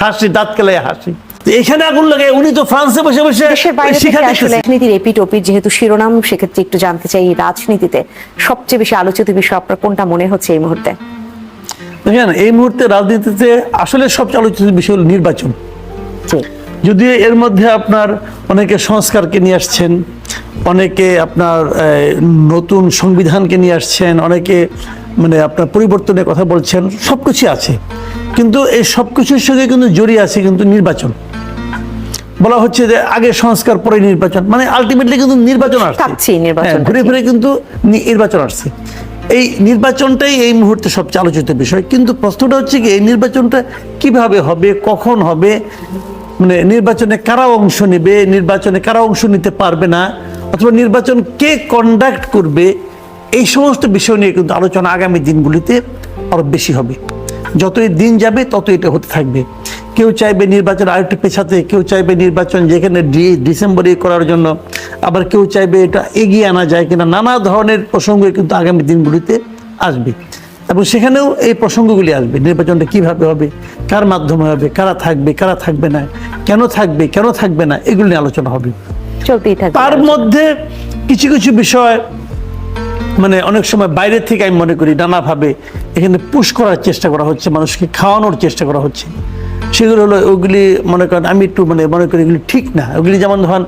হাসি দাঁত কেলায় হাসি। এখানে আগুন লাগে উনি তো ফ্রান্সে বসে বসে। রাজনীতির এপিট ওপিট যেহেতু শিরোনাম সেক্ষেত্রে একটু জানতে চাই রাজনীতিতে সবচেয়ে বেশি আলোচিত বিষয় আপনার কোনটা মনে হচ্ছে এই মুহূর্তে? দেখেন এই মুহূর্তে রাজনীতিতে আসলে সবচেয়ে আলোচিত বিষয় হলো নির্বাচন। যদিও এর মধ্যে আপনার অনেকে সংস্কারকে নিয়ে আসছেন অনেকে আপনার নতুন সংবিধানকে নিয়ে আসছেন অনেকে মানে আপনার পরিবর্তনের কথা বলছেন সব কিছু আছে। কিন্তু এই সব কিছুর সঙ্গে কিন্তু জড়িয়ে আছে কিন্তু নির্বাচন। বলা হচ্ছে যে আগে সংস্কার পরে নির্বাচন। মানে আলটিমেটলি কিন্তু নির্বাচন আসছে। হ্যাঁ, ঘুরে ফিরে কিন্তু নির্বাচন আসছে। এই নির্বাচনটাই এই মুহূর্তে সবচেয়ে আলোচিত বিষয়। কিন্তু প্রশ্নটা হচ্ছে কি এই নির্বাচনটা কীভাবে হবে কখন হবে? মানে নির্বাচনে কারা অংশ নেবে নির্বাচনে কারা অংশ নিতে পারবে না অথবা নির্বাচন কে কন্ডাক্ট করবে? এই সমস্ত বিষয় নিয়ে কিন্তু আলোচনা আগামী দিনগুলিতে আরও বেশি হবে। যতই দিন যাবে তত এটা হতে থাকবে। কেউ চাইবে নির্বাচন আরেকটু পেছাতে কেউ চাইবে নির্বাচন যেখানে ডিসেম্বরে করার জন্য। আবার কেউ চাইবে এটা এগিয়ে আনা যায় কিনা নানা ধরনের প্রসঙ্গ কিন্তু আগামী দিনগুলিতে আসবে। এবং সেখানেও এই প্রসঙ্গগুলি আসবে নির্বাচনটা কীভাবে হবে কার মাধ্যমে হবে কারা থাকবে কারা থাকবে না কেন থাকবে কেন থাকবে না এগুলো নিয়ে আলোচনা হবে। চলতেই থাকবে। তার মধ্যে কিছু কিছু বিষয় মানে অনেক সময় বাইরে থেকে আমি মনে করি নানাভাবে এখানে পুশ করার চেষ্টা করা হচ্ছে, মানুষকে খাওয়ানোর চেষ্টা করা হচ্ছে। সেগুলো হলো ওগুলি মনে করেন আমি একটু মানে মনে করি এগুলি ঠিক না। ওগুলি যেমন ধরেন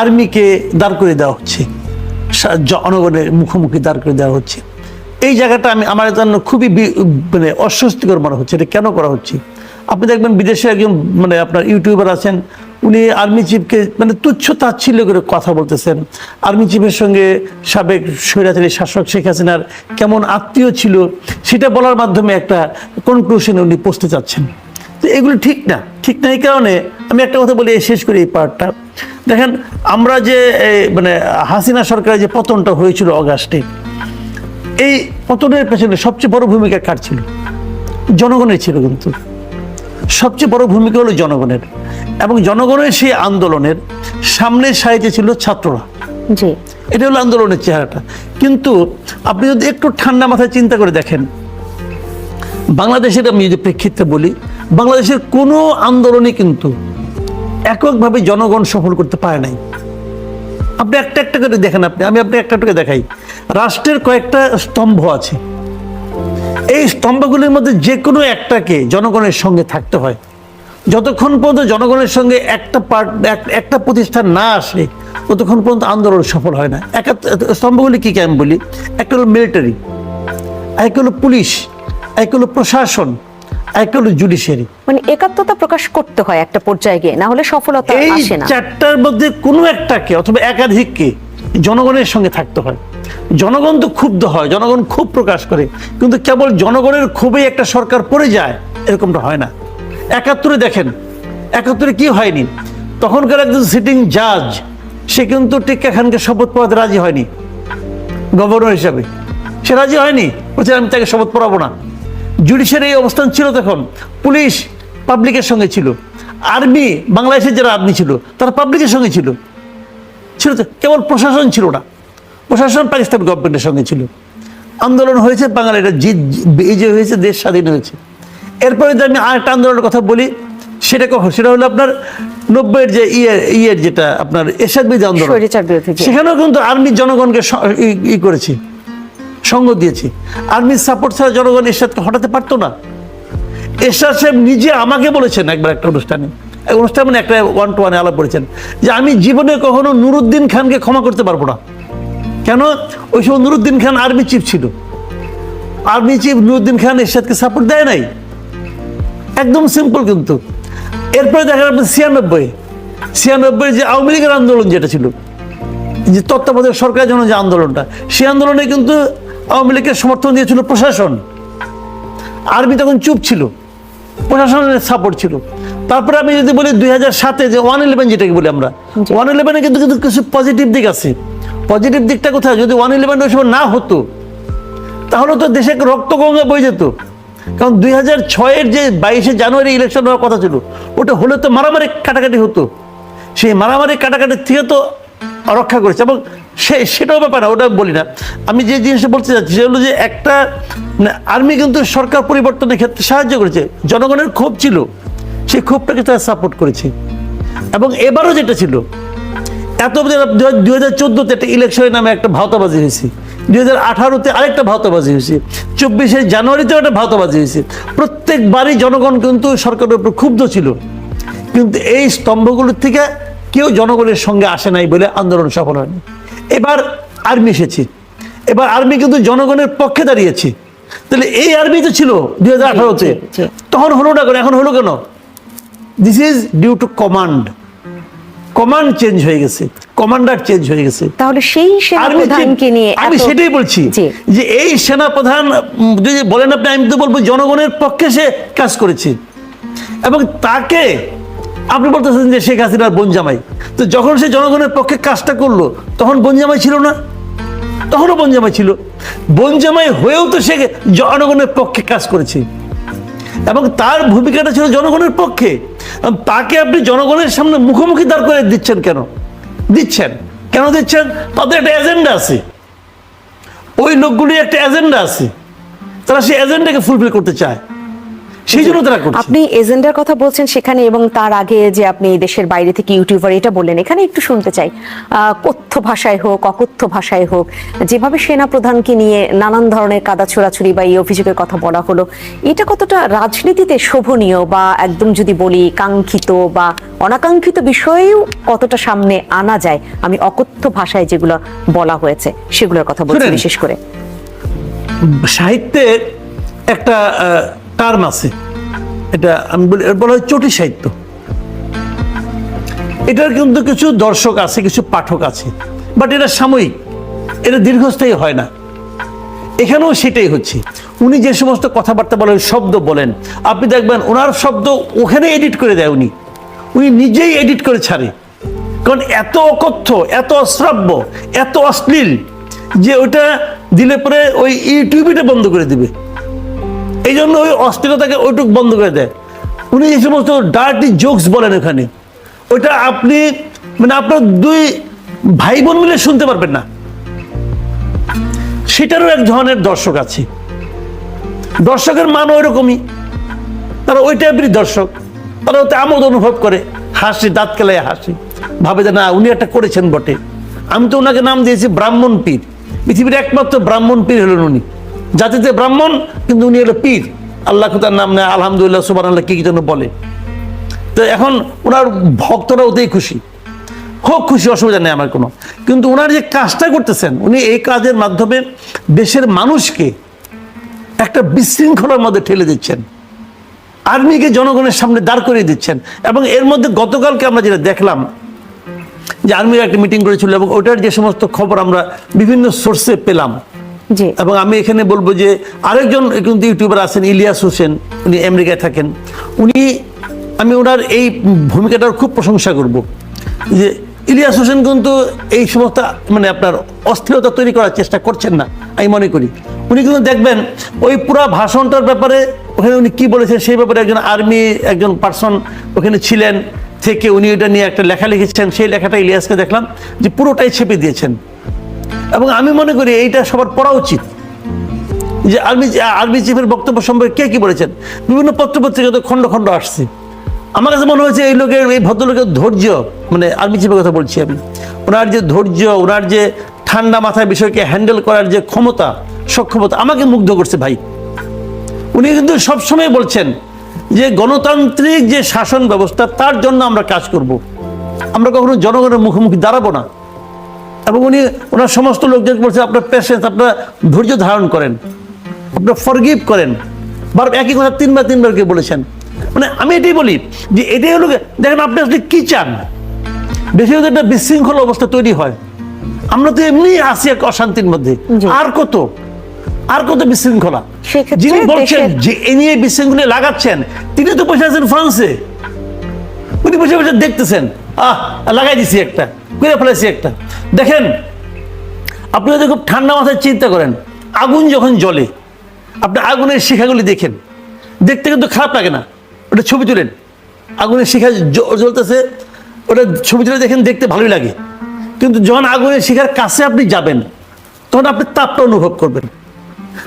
আর্মিকে দাঁড় করে দেওয়া হচ্ছে জনগণের মুখোমুখি দাঁড় করে দেওয়া হচ্ছে। এই জায়গাটা আমি আমার জন্য খুবই মানে অস্বস্তিকর মনে হচ্ছে। এটা কেন করা হচ্ছে? আপনি দেখবেন বিদেশে একজন মানে আপনার ইউটিউবার আছেন উনি আর্মি চিফকে মানে তুচ্ছ তাচ্ছিল্য করে কথা বলতেছেন। আর্মি চিফের সঙ্গে সাবেক স্বৈরাচারী শাসক শেখ হাসিনার কেমন আত্মীয় ছিল, সেটা বলার মাধ্যমে একটা কনক্লুশনে উনি পৌঁছতে চাচ্ছেন। তো এগুলো ঠিক না ঠিক না এই কারণে আমি একটা কথা বলি, শেষ করি এই পার্টটা। দেখেন, আমরা যে মানে হাসিনা সরকারের যে পতনটা হয়েছিল অগাস্টে, এই পতনের পেছনে সবচেয়ে বড় ভূমিকা কার ছিল? জনগণের ছিল কিন্তু। সবচেয়ে বড় ভূমিকা হলো জনগণের। এবং জনগণের সেই আন্দোলনের সামনের সারিতে ছিল ছাত্ররা। জি। এটা হলো আন্দোলনের চেহারাটা। কিন্তু আপনি যদি একটু ঠান্ডা মাথায় চিন্তা করে দেখেন বাংলাদেশের আমি যদি প্রেক্ষিতে বলি বাংলাদেশের কোনো আন্দোলনই কিন্তু এককভাবে জনগণ সফল করতে পারে নাই। আপনি একটা একটা করে দেখেন আপনি আমি আপনি একটা একটা দেখাই। রাষ্ট্রের কয়েকটা স্তম্ভ আছে। এই স্তম্ভগুলির মধ্যে যে কোনো একটাকে জনগণের সঙ্গে থাকতে হয়। যতক্ষণ পর্যন্ত জনগণের সঙ্গে একটা পার্ট একটা প্রতিষ্ঠান না আসে ততক্ষণ পর্যন্ত আন্দোলন সফল হয় না। একটা স্তম্ভগুলি কী আমি বলি? একটা হলো মিলিটারি এক হলো পুলিশ এক হলো প্রশাসন এক হলো জুডিশিয়ারি মানে একাত্মতা প্রকাশ করতে হয় একটা পর্যায়ে গিয়ে না হলে সফলতা আসে না। চারটার মধ্যে কোনো একটাকে অথবা একাধিককে জনগণের সঙ্গে থাকতে হয়। জনগণ তো ক্ষুব্ধ হয়, জনগণ খুব প্রকাশ করে। কিন্তু কেবল জনগণের ক্ষোভে একটা সরকার পড়ে যায়, এরকমটা হয় না। একাত্তরে দেখেন, একাত্তরে কি হয়নি? তখনকার একজন সিটিং জাজ সে কিন্তু টিক্কা খানকে শপথ পড়াতে রাজি হয়নি গভর্নর হিসাবে। সে রাজি হয়নি, বলছে, আমি তাকে শপথ পড়াবো না। জুডিশিয়ারি এই অবস্থান ছিল তখন, পুলিশ পাবলিকের সঙ্গে ছিল। আর্মি বাংলাদেশের যারা আর্মি ছিল, তারা পাবলিকের সঙ্গে ছিল। ছিল কেবল প্রশাসন ছিল না। প্রশাসন পাকিস্তান গভর্নমেন্টের সঙ্গে ছিল। আন্দোলন হয়েছে বাঙালিরা জিত বিজয় হয়েছে দেশ স্বাধীন হয়েছে। এরপরে যদি আমি আরেকটা আন্দোলনের কথা বলি সেটা কখন? সেটা হলো আপনার নব্বইয়ের যে ইয়ের ইয়ের যেটা আপনার এরশাদ বিরোধী আন্দোলন। সেখানেও কিন্তু আর্মি জনগণকে ই- করেছে সঙ্গ দিয়েছে। আর্মির সাপোর্ট ছাড়া জনগণ এরশাদকে হটাতে পারতো না। এরশাদ সাহেব নিজে আমাকে বলেছেন একবার একটা অনুষ্ঠানে। অনুষ্ঠান মানে একটা ওয়ান টু ওয়ানে আলাপ করেছেন যে আমি জীবনে কখনো নুরুদ্দিন খানকে ক্ষমা করতে পারব না। কেন? ওই সময় নুরুদ্দিন খান আর্মি চিফ ছিল। আর্মি চিফ নুরুদ্দিন খান এরশাদকে সাপোর্ট দেয় নাই। একদম সিম্পল কিন্তু। এরপরে দেখা যাবে ছিয়ানব্বই। ছিয়ানব্বই যে আওয়ামী লীগের আন্দোলন যেটা ছিল যে তত্ত্বাবধায়ক সরকারের জন্য যে আন্দোলনটা সেই আন্দোলনে কিন্তু আওয়ামী লীগের সমর্থন দিয়েছিল প্রশাসন। আর্মি তখন চুপ ছিল। প্রশাসনের সাপোর্ট ছিল। তারপরে আমি যদি বলি দুই হাজার সাতে যে ওয়ান ইলেভেন যেটাকে বলি আমরা ওয়ান ইলেভেনে কিন্তু কিন্তু কিছু পজিটিভ দিক আছে। পজিটিভ দিকটা কোথায়? যদি ওয়ান ইলেভেন ওই না হতো, তাহলে তো দেশে রক্ত গঙ্গা বয়ে যেত। কারণ দুই হাজার ছয়ের যে বাইশে জানুয়ারি ইলেকশন হওয়ার কথা ছিল, ওটা হলে তো মারামারি কাটাকাটি হতো। সেই মারামারি কাটাকাটির থেকে তো রক্ষা করেছে। এবং সে, সেটাও ব্যাপার না, ওটা বলি না। আমি যে জিনিসটা বলতে চাচ্ছি, সেটা হলো যে একটা আর্মি কিন্তু সরকার পরিবর্তনের ক্ষেত্রে সাহায্য করেছে। জনগণের ক্ষোভ ছিল, সেই ক্ষোভটাকে তারা সাপোর্ট করেছে। এবং এবারও যেটা ছিল এত দুই হাজার চোদ্দোতে একটা ইলেকশনের নামে একটা ভাওতাবাজি হয়েছে। দুই হাজার আঠারোতে আরেকটা ভাওতাবাজি হয়েছে। চব্বিশে জানুয়ারিতেও একটা ভাওতাবাজি হয়েছে। প্রত্যেকবারই জনগণ কিন্তু সরকারের উপর ক্ষুব্ধ ছিল। কিন্তু এই স্তম্ভগুলোর থেকে কেউ জনগণের সঙ্গে আসে নাই বলে আন্দোলন সফল হয়নি। এবার আর্মি এসেছে। এবার আর্মি কিন্তু জনগণের পক্ষে দাঁড়িয়েছে। তাহলে এই আর্মি তো ছিল দুই হাজার আঠারোতে। তখন হলো না কেন? এখন হলো কেন? This is due to command command change হয়ে গেছে কমান্ডার চেঞ্জ হয়ে গেছে। তাহলে সেই সেনা আর্মি প্রধানকে চিফ- নিয়ে আমি সেটাই বলছি যে এই সেনাপ্রধান যদি বলেন আপনি আমি তো বলব জনগণের পক্ষে সে কাজ করেছে। এবং তাকে আপনি বলতেছেন যে শেখ হাসিনার বনজামাই তো যখন সে জনগণের পক্ষে কাজটা করল তখন বনজামাই ছিল না। তখনও বনজামাই ছিল। বনজামাই হয়েও তো সে জনগণের পক্ষে কাজ করেছে। এবং তার ভূমিকাটা ছিল জনগণের পক্ষে। তাকে আপনি জনগণের সামনে মুখোমুখি দাঁড় করে দিচ্ছেন কেন? দিচ্ছেন। কেন দিচ্ছেন? তাদের একটা এজেন্ডা আছে। ওই লোকগুলির একটা এজেন্ডা আছে। তারা সেই এজেন্ডাকে ফুলফিল করতে চায়। সেই জন্য তারা করছে। আপনি এজেন্ডার কথা বলছেন সেখানে এবং তার আগে যে আপনি দেশের বাইরে থেকে ইউটিউবার এটা বললেন এখানে একটু শুনতে চাই। কথ্য ভাষায় হোক অকথ্য ভাষায় হোক যেভাবে সেনা প্রধানকে নিয়ে নানান ধরনের কাদা ছোড়াছুড়ি বা এই অভিযোগের কথা বলা হলো এটা কতটা রাজনীতিতে শোভনীয় বা একদম যদি বলি কাঙ্ক্ষিত বা অনাকাঙ্ক্ষিত বিষয়েও কতটা সামনে আনা যায়? আমি অকথ্য ভাষায় যেগুলো বলা হয়েছে সেগুলোর কথা বলছি বিশেষ করে। সাহিত্যের একটা টার্ম আছে। এটা আমি বলি বলা হয় চটি সাহিত্য। এটার কিন্তু কিছু দর্শক আছে, কিছু পাঠক আছে। বাট এটা সাময়িক, এটা দীর্ঘস্থায়ী হয় না। এখানেও সেটাই হচ্ছে। উনি যে সমস্ত কথাবার্তা বলেন, শব্দ বলেন, আপনি দেখবেন ওনার শব্দ ওখানে এডিট করে দেয় উনি। উনি নিজেই এডিট করে ছাড়ে। কারণ এত অকথ্য এত অশ্রাব্য, এত অশ্লীল যে ওটা দিলে পরে ওই ইউটিউবটা বন্ধ করে দিবে। এই জন্য ওই অস্থিরতাকে ওইটুক বন্ধ করে দেয়। উনি এই সমস্ত ডার্টি জোকস বলেন ওখানে। ওইটা আপনি মানে আপনার দুই ভাই বোন মিলে শুনতে পারবেন না। সেটারও এক ধরনের দর্শক আছে। দর্শকের মান ওইরকমই। তারা ওই টাইপেরই দর্শক। তারা ওতে আমোদ অনুভব করে। হাসি, দাঁত কেলায় হাসি। ভাবে যে না, উনি একটা করেছেন বটে। আমি তো ওনাকে নাম দিয়েছি ব্রাহ্মণ পীর। পৃথিবীর একমাত্র ব্রাহ্মণ পীর হলেন উনি। জাতিতে ব্রাহ্মণ, কিন্তু উনি হলো পীর। আল্লাহ তার নাম নেয়, আলহামদুলিল্লাহ সুবান আল্লাহ কি কি যেন বলে। তো এখন ওনার ভক্তরা ওতেই খুশি। হোক খুশি, অসুবিধা নেই আমার কোনো। কিন্তু ওনার যে কাজটা করতেছেন, উনি এই কাজের মাধ্যমে দেশের মানুষকে একটা বিশৃঙ্খলার মধ্যে ঠেলে দিচ্ছেন। আর্মিকে জনগণের সামনে দাঁড় করিয়ে দিচ্ছেন। এবং এর মধ্যে গতকালকে আমরা যেটা দেখলাম, যে আর্মির একটা মিটিং করেছিল এবং ওটার যে সমস্ত খবর আমরা বিভিন্ন সোর্সে পেলাম এবং আমি এখানে বলব যে আরেকজন কিন্তু ইউটিউবার আছেন, ইলিয়াস হোসেন, উনি আমেরিকায় থাকেন। উনি, আমি ওনার এই ভূমিকাটার খুব প্রশংসা করব। যে ইলিয়াস হোসেন কিন্তু এই সমস্ত মানে আপনার অস্থিরতা তৈরি করার চেষ্টা করছেন না, আমি মনে করি। উনি কিন্তু দেখবেন, ওই পুরো ভাষণটার ব্যাপারে ওখানে উনি কী বলেছেন সেই ব্যাপারে একজন আর্মি, একজন পার্সন ওখানে ছিলেন, থেকে উনি ওটা নিয়ে একটা লেখা লিখেছেন। সেই লেখাটা ইলিয়াসকে দেখলাম যে পুরোটাই ছেপে দিয়েছেন। এবং আমি মনে করি এইটা সবার পড়া উচিত। যে আর্মি আর্মি চিফের বক্তব্য সম্পর্কে কে কি বলেছেন? বিভিন্ন পত্রপত্রিকাতে খণ্ড খণ্ড আসছে। আমার কাছে মনে হয়েছে এই লোকের, এই ভদ্রলোকের ধৈর্য মানে আর্মি চিফের কথা বলছি আমি, ওনার যে ধৈর্য, ওনার যে ঠান্ডা মাথায় বিষয়কে হ্যান্ডেল করার যে ক্ষমতা, সক্ষমতা আমাকে মুগ্ধ করছে ভাই। উনি কিন্তু সবসময় বলছেন যে গণতান্ত্রিক যে শাসন ব্যবস্থা, তার জন্য আমরা কাজ করব। আমরা কখনো জনগণের মুখোমুখি দাঁড়াবো না। এবং উনি ওনার সমস্ত লোকজনকে বলছেন আপনার পেশেন্স আপনার ধৈর্য ধারণ করেন। আপনার ফরগিভ করেন। বার একই কথা তিনবার তিনবার কে বলেছেন। মানে আমি এটাই বলি যে এটাই হলো দেখেন আপনি আসলে কি চান? দেশে যদি একটা বিশৃঙ্খল অবস্থা তৈরি হয়। আমরা তো এমনি আছি এক অশান্তির মধ্যে। আর কত? আর কত বিশৃঙ্খলা? যিনি বলছেন যে এ নিয়ে বিশৃঙ্খলে লাগাচ্ছেন তিনি তো বসে আছেন ফ্রান্সে। উনি বসে বসে দেখতেছেন। আহ লাগাই দিছি একটা করে ফেলেছি একটা। দেখেন আপনি যদি খুব ঠান্ডা মাথায় চিন্তা করেন আগুন যখন জ্বলে আপনি আগুনের শিখাগুলি দেখেন দেখতে কিন্তু খারাপ লাগে না। ওটা ছবি তুলেন। আগুনের শিখা জ্বলতেছে ওটা ছবি তুলে দেখেন দেখতে ভালোই লাগে। কিন্তু যখন আগুনের শিখার কাছে আপনি যাবেন তখন আপনি তাপটা অনুভব করবেন।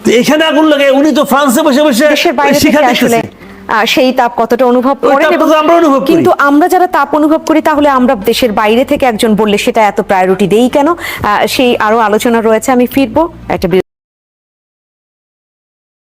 তো এখানে আগুন লাগে উনি তো ফ্রান্সে বসে বসে শিখা দেখতেছে। সেই তাপ কতটা অনুভব করেন কিন্তু আমরা যারা তাপ অনুভব করি তাহলে আমরা দেশের বাইরে থেকে একজন বললে সেটা এত প্রায়োরিটি দেই কেন? আহ, সেই আরও আলোচনা রয়েছে আমি ফিরবো। একটা